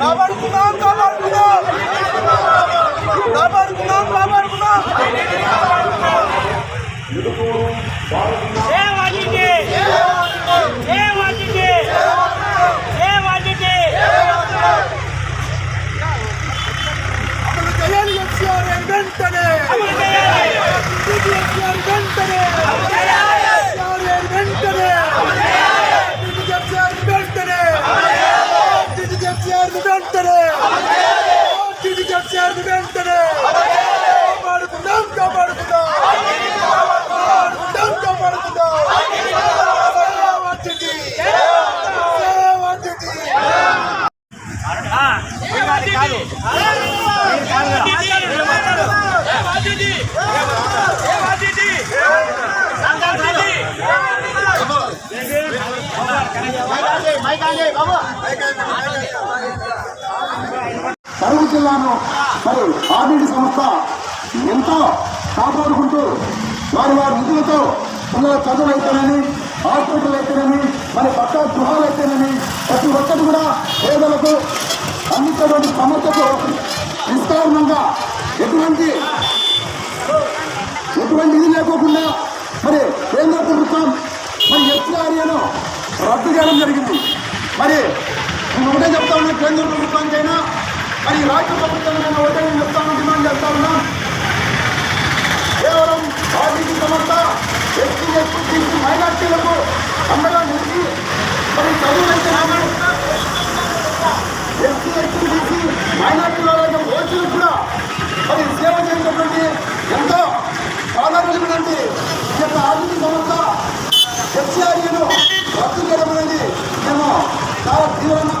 বাবার కరువు జిల్లాను మరి ఆర్డీడీ సంస్థ ఎంతో కాపాడుకుంటూ వారి వారి నిధులతో పిల్లల చదువులు అయితేనేమి హాస్పిటల్ అయితేనేమి మరి పక్క గృహాలు అయితేనేమి ప్రతి ఒక్కటి కూడా పేదలకు అందించేటువంటి సమస్యకు విస్తారణంగా ఎటువంటి ఎటువంటి ఇది లేకోకుండా మరి కేంద్ర ప్రభుత్వం మరి ఎస్ఆర్ఏను రద్దు చేయడం జరిగింది. మరి నేను ఒకటే చెప్తా ఉన్నా కేంద్ర ప్రభుత్వానికైనా మరి రాష్ట్ర ప్రభుత్వానికైనా ఒకటే నేను చెప్తా ఉన్నా డిమాండ్ చేస్తా ఉన్నా. కేవలం ఆర్థిక సంస్థ ఎస్సీ ఎస్టీ తీసి మైనార్టీలకు అండగా నిలిచి మరి చదువులైతే ఎస్సీ ఎస్టీ తీసి మైనార్టీల ఓట్లు కూడా మరి సేవ చేసినటువంటి ఎంతో ప్రాధాన్యమైనటువంటి ఈ యొక్క ఆర్థిక సంస్థ ఎఫ్సిఆర్ఏను రద్దు చేయడం అనేది 이런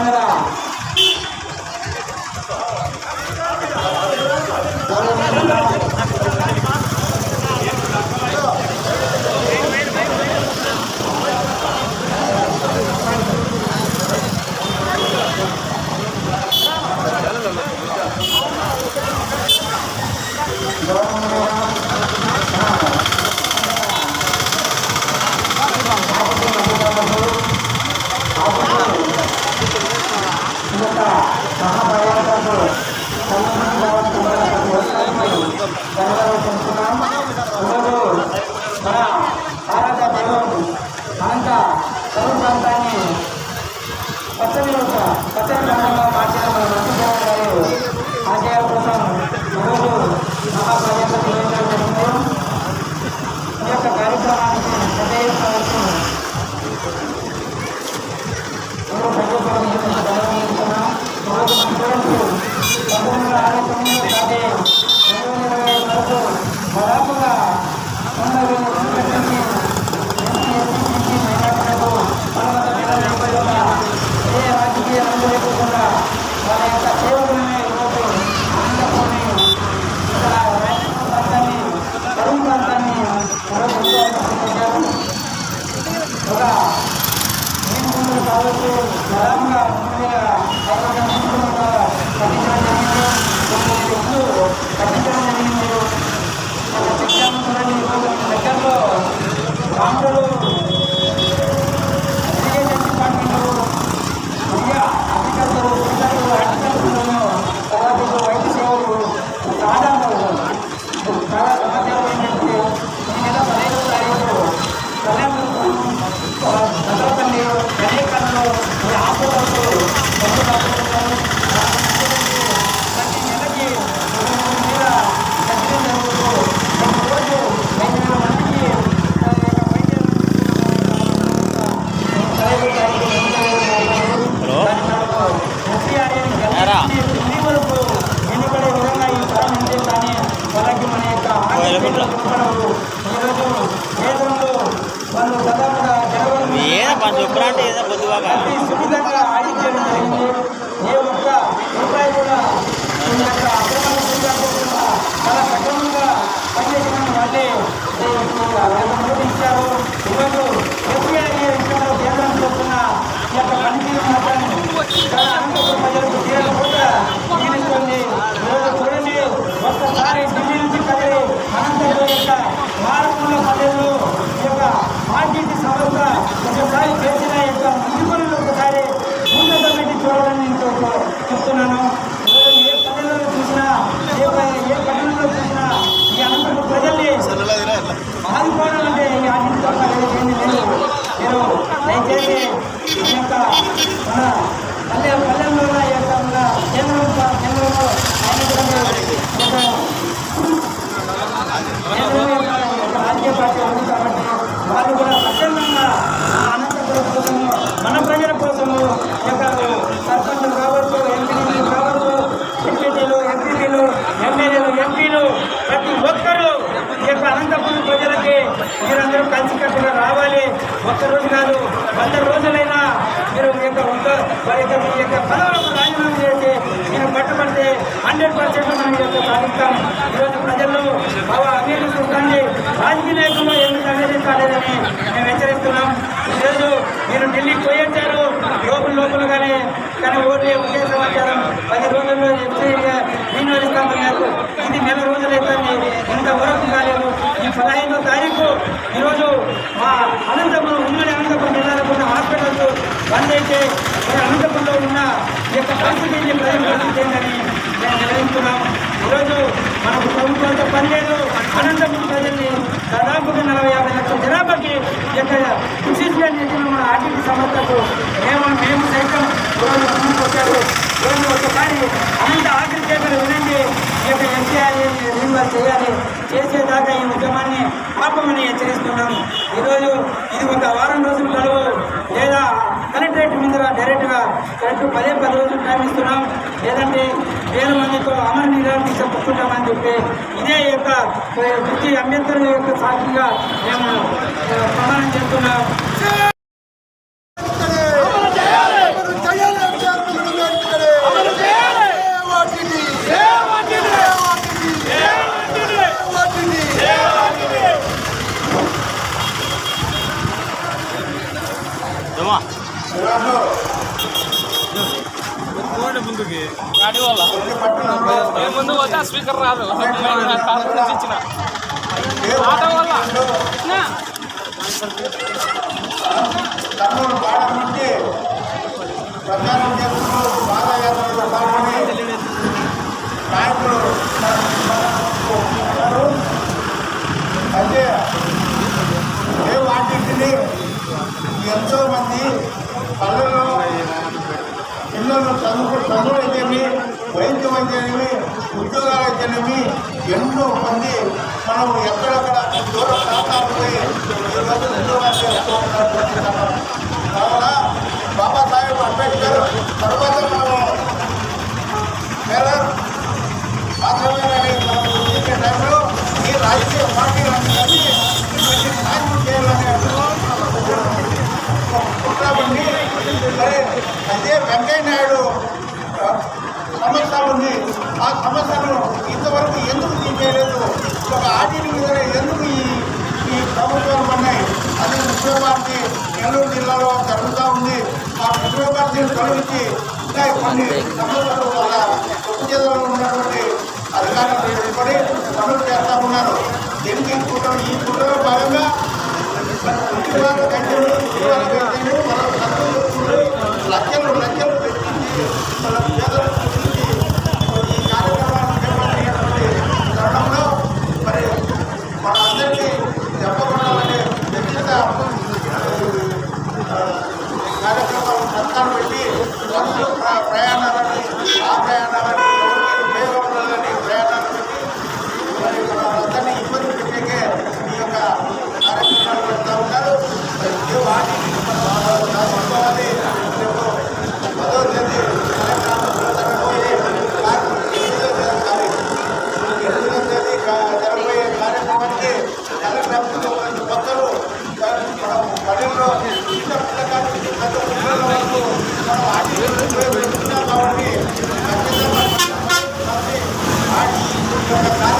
하라. తెలుగు ప్రాంతాన్ని పచ్చని యొక్క పచ్చని గ్రామంగా మార్చిన మన నరసింహరావు గారు ఆశయాల కోసం ఈరోజు మహాప్రదేశ నియోజకవర్గం జరిగింది ఈ యొక్క కార్యక్రమానికి పెద్ద ఎత్తున వచ్చి ఎవరు ప్రజోపయోగించిన గౌరవిస్తున్నాం ఈరోజు మన స్టూడెంట్స్ పంతొమ్మిది వందల అరవై తొమ్మిదిలో స్టార్ట్ అయ్యారు అందరూ నోటు ఇచ్చారు ఈరోజు ఎస్బీఐ విషయంలో కేంద్రం చేస్తున్న ఈ యొక్క పనితీరు మాత్రం ప్రజలకు ఈరోజు చూడండి ఒక్కసారి ఢిల్లీ నుంచి కదిలి అనంతపురం యొక్క మారుమూల పల్లెల్లో ఈ యొక్క ఆర్టీసీ సంస్థ ఒకసారి చేసిన యొక్క మునుగోలులో ఒకసారి ముందు పెట్టి చూడాలని నేను చెప్తున్నాను ఈరోజు ఏ పల్లెల్లో చూసినా ఏ ప- ఏ పట్టణంలో చూసినా ఈ అనంతపురం ప్రజల్ని ఆదుకోవాలంటే ఈ ఆర్టీసీ తప్ప వేరే ఏమీ లేదు మీరు దయచేసి ఈ యొక్క మన పల్లె పల్లెల్లో ఉన్న ఈ యొక్క మన కేంద్రం కేంద్రంలో ఆయన కూడా ఒక రాజకీయ పార్టీ ఉంది కాబట్టి వాళ్ళు కూడా స్వచ్ఛందంగా ఆ అనంతపురం కోసము మన ప్రజల కోసము ఈ యొక్క సర్పంచులు కావచ్చు ఎంపీలు కావచ్చు ఎంపీటీలు ఎంపీలు ఎమ్మెల్యేలు ఎంపీలు ప్రతి ఒక్కరూ ఈ యొక్క అనంతపురం ప్రజలకి మీరందరూ కట్టుగా రావాలి. ఒక్కరోజు కాదు వంద రోజులైనా మీరు మీ యొక్క ఒక్క వారి యొక్క మీ యొక్క పదవులకు రాజీనామా చేసి మీరు పట్టుబడితే హండ్రెడ్ పర్సెంట్ మనం ఈ యొక్క సాధిస్తాం. ఈరోజు ప్రజల్లో బాగా అవినీతి చూడండి రాజకీయ నాయకులు ఎందుకు అవినీతి కాలేదని మేము హెచ్చరిస్తున్నాం. ఈరోజు మీరు ఢిల్లీకి పోయొచ్చారు. లోపల లోపలగానే కానీ ఓట్లే ఉద్దేశం సమాచారం. పది రోజుల్లో ఎఫ్ఐగా వినియోగిస్తామన్నారు ఇది నెల ఈరోజు మా అనంతపురం ఉమ్మడి అనంతపురం జిల్లాలో ఉన్న హాస్పిటల్స్ బంద్ అయితే మరి అనంతపురంలో ఉన్న ఈ యొక్క పరిస్థితి ప్రజలు పరిస్థితి ఏంటని మేము నిర్వహిస్తున్నాం ఈరోజు మనకు ప్రభుత్వంతో పని లేదు అనంతపురం ప్రజల్ని దాదాపుగా నలభై యాభై లక్షల జనాభాకి ఈ యొక్క కృషిగా నిలిచిన మన ఆర్థిక సంస్థకు మేము మేము సైతం ఈరోజు ముందుకు వచ్చారు. ఈరోజు ఒకసారి అనంత ఆఖరి చేతులు వినండి. ఈ యొక్క ఎంపీఆర్ రీన్వాల్ చేయాలి. చేసేదాకా ఈ ఉద్యమాన్ని పాపమని హెచ్చరిస్తున్నాం ఈరోజు ఇది ఒక వారం రోజుల గడువు లేదా కలెక్టరేట్ ముందర డైరెక్ట్గా కరెక్ట్ పదే పది రోజులు టైం ఇస్తున్నాం. లేదంటే వేల మందితో అమర నిరాశ చెప్పుకుంటామని చెప్పి ఇదే యొక్క దృష్టి అంబేద్కర్ యొక్క సాక్షిగా మేము ప్రమాణం చేస్తున్నాం. గాడి వల్ల నేను ముందు పోతే ఆ స్పీకర్ రాదు ఇచ్చిన ఆటో వల్ల ప్రచారం పాదయాత్రలో పాల్గొని నాయకులు ఉన్నారు. అయితే ఏ వాటిని ఎంతో మంది పల్లెల్లో పిల్లలు చదువు చదువు అయితేమి వైద్యం అయితేనేమి ఉద్యోగాలు అయితేనేమి ఎన్నో మంది మనం ఎక్కడెక్కడ దూర ప్రాంతాలకు పోయి ఈరోజు ఉద్యోగాలు చేసుకోవాలన్నటువంటి కావున బాబాసాహెబ్ అంబేద్కర్ సమస్యను ఇంతవరకు ఎందుకు తీసేయలేదు ఒక ఆర్టీని మీద ఎందుకు ఈ ఈ ప్రభుత్వాలు ఉన్నాయి అది ఉద్యోగానికి నెల్లూరు జిల్లాలో జరుగుతూ ఉంది. ఆ ఉద్యోగాన్ని తొలగించి ఇంకా కొన్ని సమస్యలు వల్ల కొత్త జిల్లాలో ఉన్నటువంటి అధికారులు పెట్టుకొని పనులు చేస్తా ఉన్నారు. దీనికి ఈ కుట్ర ఈ కుట్రలో భాగంగా ఉద్యోగాలు కంచెలు ఉద్యోగాలు కంచెలు మన లక్షలు లక్షలు లక్షలు మన పేదలకు కాబట్టి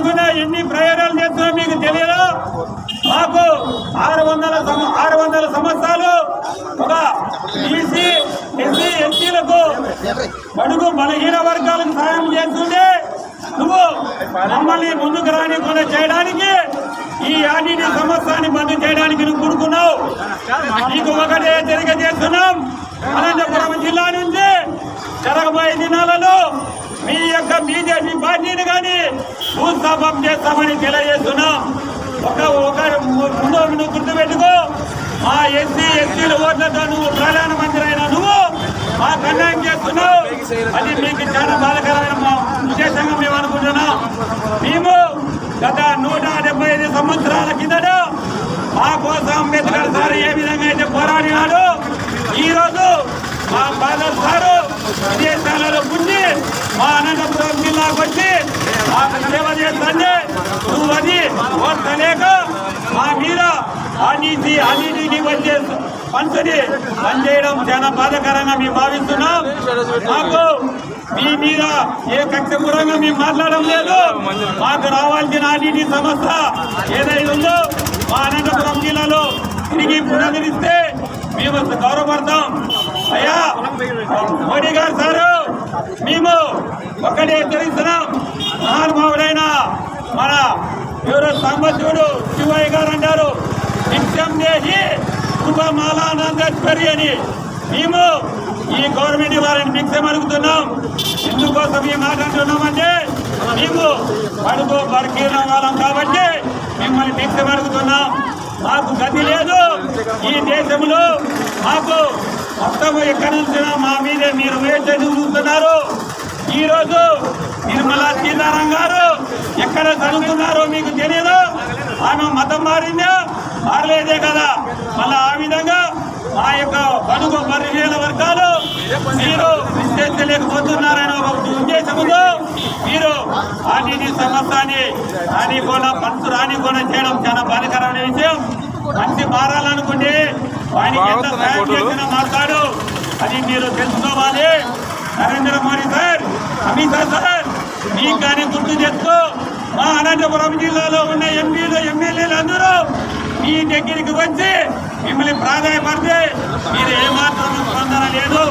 దాని ఎన్ని ప్రయోగాలు చేస్తున్నా మీకు తెలియదు. మాకు ఆరు వందల ఆరు వందల సంవత్సరాలు ఒక బీసీ ఎస్సీ ఎస్టీలకు బడుగు బలహీన వర్గాలకు సాయం చేస్తుంటే నువ్వు మమ్మల్ని ముందుకు రానికుండా చేయడానికి ఈ ఆర్డీటీ సంవత్సరాన్ని బంద్ చేయడానికి నువ్వు కూడుకున్నావు. నీకు ఒకటే తెలియజేస్తున్నాం అనంతపురం జిల్లా నుంచి జరగబోయే దినాలలో మీ బీజేపీ పార్టీని కానీ భూస్థాపం చేస్తామని తెలియజేస్తున్నాం. ఒక ఒక ముందు నువ్వు గుర్తుపెట్టుకో. మా ఎస్సీ ఎస్టీల ఓట్లతో నువ్వు ప్రధానమంత్రి అయినా నువ్వు మా కన్యాయం చేస్తున్నావు. అది మీకు చాలా బాధకరమైన విశేషంగా మేము అనుకుంటున్నాం. మేము గత నూట డెబ్బై ఐదు సంవత్సరాల కిందట మా కోసం అంబేద్కర్ సార్ ఏ విధంగా అయితే పోరాడినాడు ఈ రోజు మా ఫాదర్ సారు విదేశాలలో పుట్టి మా వచ్చి మాకు సేవ చేస్తుంది నువ్వు అది ఓర్చలేక మా మీద అన్నిటి అన్నిటికి వచ్చే పంచుని పనిచేయడం చాలా బాధకరంగా మేము భావిస్తున్నాం. మాకు మీ మీద ఏ కక్షపూరంగా మేము మాట్లాడడం లేదు. మాకు రావాల్సిన అన్నిటి సమస్య ఏదైతే ఉందో మా అనంతపురం జిల్లాలో తిరిగి పునరుద్ధరిస్తే మేము గౌరవపడతాం. అయ్యా మోడీ గారు సారు మేము ఒక్కటే హెచ్చరిస్తున్నాం. మహానుభావుడైన మన ఎవరో సాంబశివుడు శివయ్య గారు అంటారు నిత్యం చేసి శుభమాలానందరి అని. మేము ఈ గవర్నమెంట్ వారిని భిక్షం అడుగుతున్నాం. ఎందుకోసం ఈ మాట అంటున్నామంటే మేము పడుకో బరికీన వాళ్ళం కాబట్టి మిమ్మల్ని భిక్షం అడుగుతున్నాం. మాకు గతి లేదు. ఈ దేశంలో మాకు మొత్తం ఎక్కడి నుంచి మా మీదే మీరు వేసే చూస్తున్నారు ఈ రోజు నిర్మలా సీతారాం గారు ఎక్కడ చదువుతున్నారో మీకు తెలియదు ఆమె మతం మారిందా? మారలేదే కదా. మళ్ళా ఆ విధంగా ఆ యొక్క బడుగు బరిహీన వర్గాలు మీరు విశ్లేషలేకపోతున్నారని ఒక ఉద్దేశంతో మీరు ఆర్టీటీ సమస్యని రానికోన పంచు రానికోన చేయడం చాలా బాధకరమైన విషయం. మంచి మారాలనుకుంటే వానికి ఎంత సాయం చేసినా మాట్లాడు అది మీరు తెలుసుకోవాలి. నరేంద్ర మోడీ సార్ అమిత్ షా సార్ మీకు కానీ గుర్తు చేస్తూ మా అనంతపురం జిల్లాలో ఉన్న ఎంపీలు ఎమ్మెల్యేలు అందరూ మీ దగ్గరికి వచ్చి మిమ్మల్ని ప్రాధాన్యపడితే మీరు ఏమాత్రం స్పందన లేదు.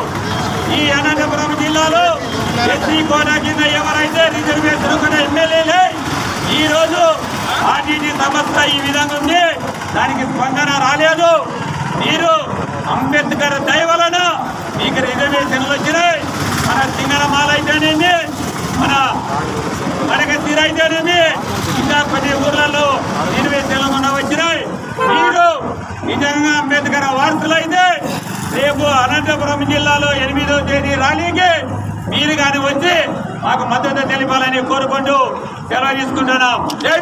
ఈ అనంతపురం జిల్లాలో ఎస్సీ కోటా కింద ఎవరైతే రిజర్వేషన్ ఉన్న ఎమ్మెల్యేలే ఈరోజు రోజు ఆర్టీటీ సమస్య ఈ విధంగా ఉంది. దానికి స్పందన రాలేదు. మీరు అంబేద్కర్ దయ వలన మీకు రిజర్వేషన్లు వచ్చినాయి. మన సింగనమాల అయితేనేమి మన మనకి అయితేనేమి ఇంకా కొన్ని ఊర్లలో ఇరవై తెలంగాణ వచ్చినాయి. మీరు నిజంగా అంబేద్కర్ వారసులు అయితే రేపు అనంతపురం జిల్లాలో ఎనిమిదో తేదీ ర్యాలీకి మీరు కానీ వచ్చి మాకు మద్దతు తెలిపాలని కోరుకుంటూ సెలవు తీసుకుంటున్నాం. జై